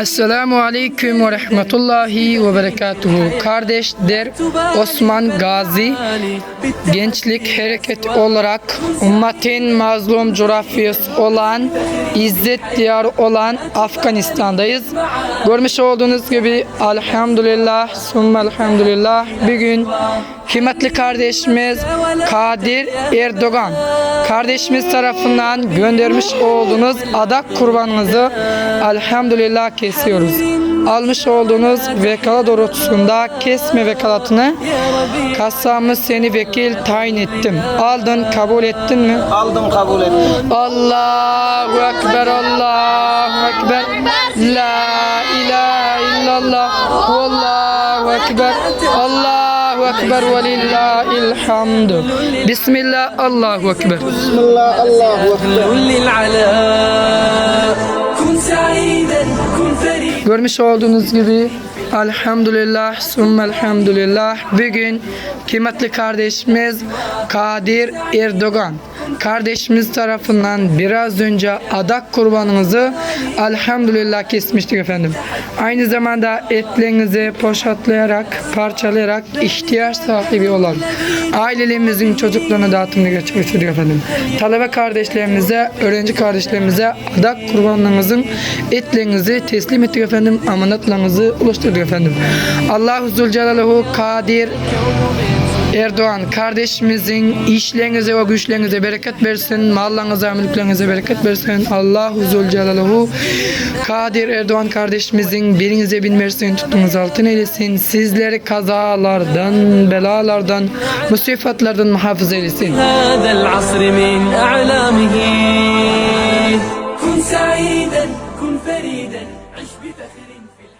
Esselamu Aleyküm ve Rahmetullahi ve Berekatuhu. Kardeşler Osman Gazi Gençlik Hareket olarak ümmetin mazlum coğrafyası olan İzzet diyarı olan Afganistan'dayız. Görmüş olduğunuz gibi elhamdülillah, sümme elhamdülillah bir gün kıymetli kardeşimiz Kadir Erdoğan kardeşimiz tarafından göndermiş olduğunuz adak kurbanınızı elhamdülillah kesiyoruz. Almış olduğunuz vekala doğrultusunda kesme vekalatını kassamız seni vekil tayin ettim. Aldın kabul ettin mi? Aldım kabul ettim. Allahu Ekber, Allahu Ekber. La ilahe illallah. Allahu Ekber. Allahu Ekber ve lillahil hamdu. Bismillah, Allahu Ekber. Bismillah, Allahu Ekber. Görmüş olduğunuz gibi Elhamdülillah, sümme elhamdülillah. Bugün kıymetli kardeşimiz Kadir Erdoğan kardeşimiz tarafından biraz önce adak kurbanınızı elhamdülillah kesmiştik efendim. Aynı zamanda etlerinizi poşetlayarak, parçalayarak ihtiyaç sahibi olan ailelerimizin çocuklarına dağıtımını gerçekleştirdik efendim. Talebe kardeşlerimize, öğrenci kardeşlerimize adak kurbanlarınızın etlerinizi teslim ettik efendim. Amanatlarınızı ulaştırdık efendim. Allahu Zülcelaluhu Kadir Erdoğan kardeşimizin işlerinize ve güçlerinize bereket versin. Mallarınıza, mülklerinize bereket versin. Allahu Zülcelaluhu Kadir Erdoğan kardeşimizin birinize bin versin, tuttuğunuz altın eylesin. Sizleri kazalardan, belalardan, musifatlardan muhafaza eylesin. هذا العصر من أعلامه كن سعيدا كن فريدا عش بفخر في الحياة